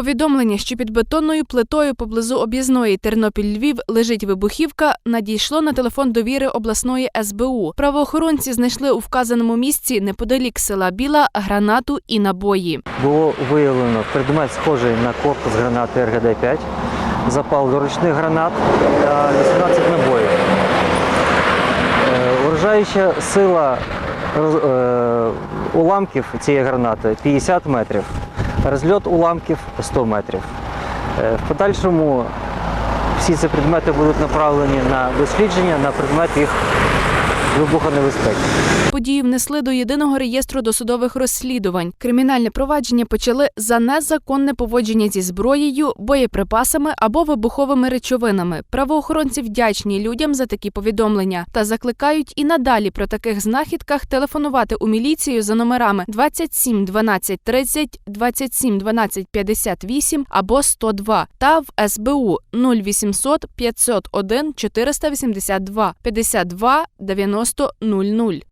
Повідомлення, що під бетонною плитою поблизу об'їзної Тернопіль-Львів лежить вибухівка, надійшло на телефон довіри обласної СБУ. Правоохоронці знайшли у вказаному місці неподалік села Біла гранату і набої. Було виявлено предмет схожий на корпус гранати РГД-5, запал ручних гранат та 18 набоїв. Е, Вражаюча сила роз- е, уламків цієї гранати 50 метрів, розльот уламків 100 метрів. Е, В подальшому всі ці предмети будуть направлені на дослідження на предмет їх вибухонебезпеки. Події внесли до єдиного реєстру досудових розслідувань. Кримінальне провадження почали за незаконне поводження зі зброєю, боєприпасами або вибуховими речовинами. Правоохоронці вдячні людям за такі повідомлення та закликають і надалі про таких знахідках телефонувати у міліцію за номерами 27 12 30, 27 12 58 або 102 та в СБУ 0800 501 482 52 90 00.